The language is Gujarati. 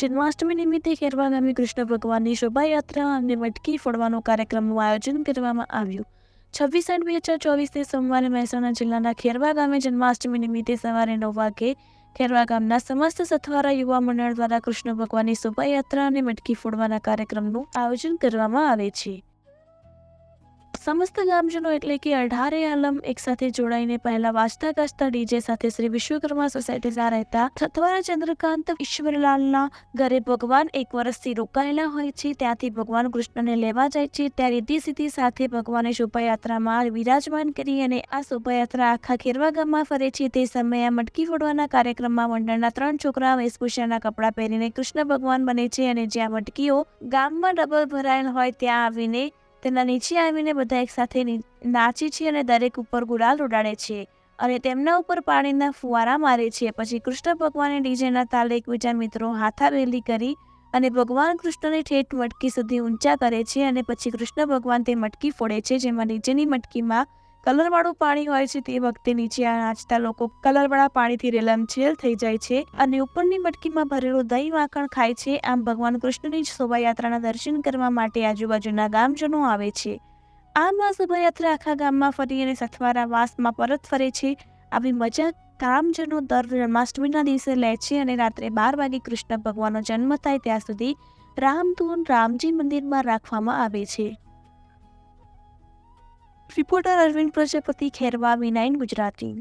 જન્માષ્ટમી નિમિત્તે ખેરવા ગામે કૃષ્ણ ભગવાનની શોભાયાત્રા અને મટકી ફોડવાનો કાર્યક્રમનું આયોજન કરવામાં આવ્યું. છવ્વીસ આઠ બે હજાર ચોવીસને સોમવારે મહેસાણા જિલ્લાના ખેરવા ગામે જન્માષ્ટમી નિમિત્તે સવારે નવ વાગે ખેરવા ગામના સમસ્ત સથવારા યુવા મંડળ દ્વારા કૃષ્ણ ભગવાનની શોભાયાત્રા અને મટકી ફોડવાના કાર્યક્રમનું આયોજન કરવામાં આવે છે. સમસ્ત ગામજનો એટલે કે અઢારે આલમ એકસાથે જોડાઈને પહેલા વાંચતા ગાજતા ડીજે સાથે શ્રી વિશ્વકર્મા સોસાયટીના રહેતા સથવારા ચંદ્રકાંત ઈશ્વરલાલના ઘરે ભગવાન એક વર્ષથી રોકાયેલા હોય છે, ત્યાંથી ભગવાન કૃષ્ણને લેવા જાય છે ત્યાં રીતિ સીધી સાથે ભગવાને શોભાયાત્રામાં વિરાજમાન કરી અને આ શોભાયાત્રા આખા ખેરવા ગામમાં ફરે છે. તે સમયે આ મટકી ફોડવાના કાર્યક્રમમાં મંડળના ત્રણ છોકરા વેશભૂષાના કપડાં પહેરીને કૃષ્ણ ભગવાન બને છે અને જ્યાં મટકીઓ ગામમાં ડબલ ભરાયેલ હોય ત્યાં આવીને તેના નીચે આવીને બધા એકસાથે નાચે છે અને દરેક ઉપર ગુલાલ ઉડાડે છે અને તેમના ઉપર પાણીના ફુવારા મારે છે. પછી કૃષ્ણ ભગવાને ડીજેના તાલે એકબીજા મિત્રો હાથાવેલી કરી અને ભગવાન કૃષ્ણને ઠેઠ મટકી સુધી ઊંચા કરે છે અને પછી કૃષ્ણ ભગવાન તે મટકી ફોડે છે, જેમાં નીચેની મટકીમાં કલરવાળું પાણી હોય છે તે વખતે નીચે આ નાચતા લોકો કલરવાળા પાણીથી રેલમછેલ થઈ જાય છે અને ઉપરની મટકીમાં ભરેલું દહીં માખણ ખાય છે. આમ ભગવાન કૃષ્ણની જ શોભાયાત્રાના દર્શન કરવા માટે આજુબાજુના ગામજનો આવે છે. આમ આ શોભાયાત્રા આખા ગામમાં ફરી અને સથવારા વાસમાં પરત ફરે છે. આવી મજા ગામજનો દર જન્માષ્ટમીના દિવસે લે છે અને રાત્રે બાર વાગે કૃષ્ણ ભગવાનનો જન્મ થાય ત્યાં સુધી રામધૂન રામજી મંદિરમાં રાખવામાં આવે છે. રિપોર્ટર અરવિંદ પ્રજાપતિ ખેરવા વિનાઇન ગુજરાતી